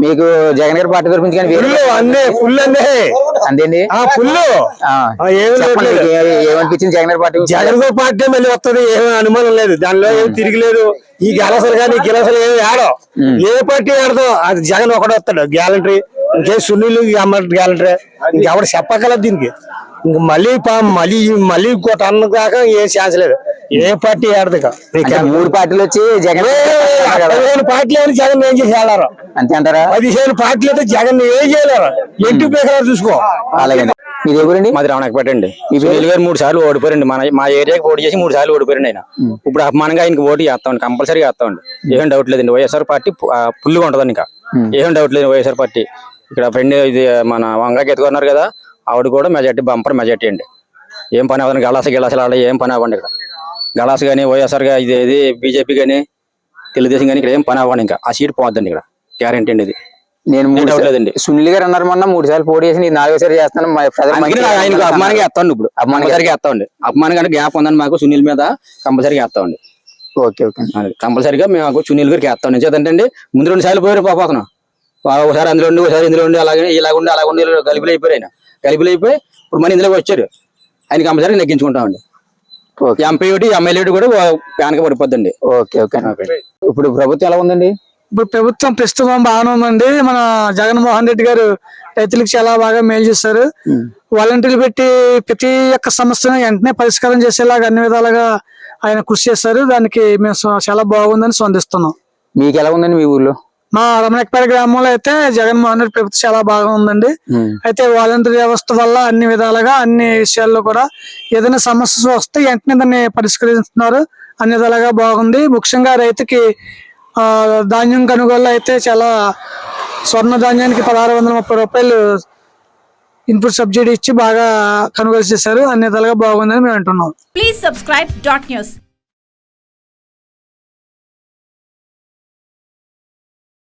మీకు జగన్ గారి పార్టీ తరపు నుంచి కానీ వేరే ఫుల్ అందే ఫుల్ అందే. అంతేండి ఆ ఫుల్ ఆ. ఏమి చెప్పండి లేదు మీకు ఏ- ఏమనిపించింది జగన్ గారి పార్టీ? జగన్ పార్టీ మళ్ళీ వస్తుంది ఏమీ అనుమానం లేదు. దానిలో ఏం తిరిగిలేదు. ఈ గెలసలు కానీ ఈ గిలసలు ఏమి ఆడవు. ఏ పార్టీ ఆడదు అది జగన్ ఒకడే వస్తాడు. గ్యాలంటరీ. ఇంకే సునీల్ గ్యాలంటరీ. ఇంకెవడు చెప్పగలదు దీనికి? ఇంక మళ్ళీ పా- మళ్ళీ మళ్ళీ ఇంకోటి అన్న దాకా ఏ ఛాన్స్ లేదు. ఏ పార్టీ ఆడదు ఇక. అంటే మూడు పార్టీలు వచ్చి జగన్ పదిహేను పార్టీలు జగన్ ఏం చేసి వెళ్ళారు అంతే అంటారా? పదిహేను పార్టీలు అయితే జగన్ ఏం చేయలేరు. ఎట్టి పేకరాలు చూసుకో. అలాగే మీది ఎవరండి? మాది రావణకపేట అండి సునీల్ గారు మూడు సార్లు ఓడిపోయారండి. మన మా ఏరియాకి పోటీ చేసి మూడు సార్లు ఓడిపోయారండి ఆయన. ఇప్పుడు అపమానంగా ఆయనకి ఓటు చేస్తామండి. కంపల్సరీగా చేస్తామండి. ఏం డౌట్ లేదండి. వైఎస్ఆర్ పార్టీ ఫుల్గా ఉంటుందండి ఇంకా. ఏం డౌట్ లేదు వైఎస్ఆర్ పార్టీ. ఇక్కడ ఫ్రెండ్ ఇది మన వంగకి ఎత్తుకున్నారు కదా ఆవిడ కూడా మెజార్టీ బంపర్ మెజార్టీ అండి. ఏం పని అవ్వదండి. గలాస గిలాసలు ఆడ ఏం పని అవ్వండి ఇక్కడ. గలాస్ కానీ వైఎస్ఆర్గా ఇది ఇది బీజేపీ కానీ తెలుగుదేశం కానీ ఇక్కడ ఏం పని అవ్వండి ఇంకా. ఆ సీట్ పోద్దండి ఇక్కడ. గ్యారంటీ అండి ఇది. నేను మూడు లేదండి. సునీల్ గారు అన్నారు మొన్న మూడు సార్లు పోటీ చేసి నాలుగోసారి చేస్తాను. ఆయనకు అపమానంగా వేస్తాండి ఇప్పుడు. కంపల్సరీగా వేస్తామండి అపమానంగా అంటే గ్యాప్ ఉందని మాకు సునీల్ మీద కంపల్సరీగా వేస్తామండి ఓకే ఓకే కంపల్సరీగా మేము సునీల్ గారికి వేస్తాం నుంచి ఏంటంటే ముందు రెండు సార్లు పోయారు పాప అతను వా- ఒకసారి అందులో ఉండి ఒకసారి ఇందులో ఉండి అలాగే ఇలాగ ఉండి అలాగ ఉండి గలిపిలు అయిపోయారు ఆయన. గలిపిలు అయిపోయి ఇప్పుడు మన ఇందులోకి వచ్చారు. ఆయన కంపల్సరీ నెగ్గించుకుంటామండి. ఓకే ఎంపీ ఒకటి ఎమ్మెల్యే ఒకటి కూడా ప్యాన్కి పడిపోద్దండి. ఓకే ఓకే ఇప్పుడు ప్రభుత్వం ఎలా ఉందండి? ఇప్పుడు ప్రభుత్వం ప్రస్తుతం బాగానే ఉందండి. మన జగన్మోహన్ రెడ్డి గారు రైతులకు చాలా బాగా మేలు చేశారు. వాలంటీర్లు పెట్టి ప్రతి ఒక్క సమస్యను వెంటనే పరిష్కారం చేసేలాగా అన్ని విధాలుగా ఆయన కృషి చేశారు. దానికి మేము చాలా బాగుందని స్పందిస్తున్నాం మీకు ఎలా ఉందండి మీ ఊర్లో? మా రమణకపేట గ్రామంలో అయితే జగన్మోహన్ రెడ్డి ప్రభుత్వం చాలా బాగా ఉందండి. అయితే వాలంటీర్ వ్యవస్థ వల్ల అన్ని విధాలుగా అన్ని విషయాల్లో కూడా ఏదైనా సమస్య వస్తే వెంటనే దాన్ని పరిష్కరిస్తున్నారు. అన్ని విధాలుగా బాగుంది. ముఖ్యంగా రైతుకి ఆ, ధాన్యం కొనుగోలు అయితే చాలా స్వర్ణ ధాన్యానికి పదహారు వందల ముప్పై రూపాయలు ఇన్పుట్ సబ్సిడీ ఇచ్చి బాగా కొనుగోలు చేశారు. అన్ని విధాలుగా బాగుందని మేము అంటున్నాం. Please subscribe dot news.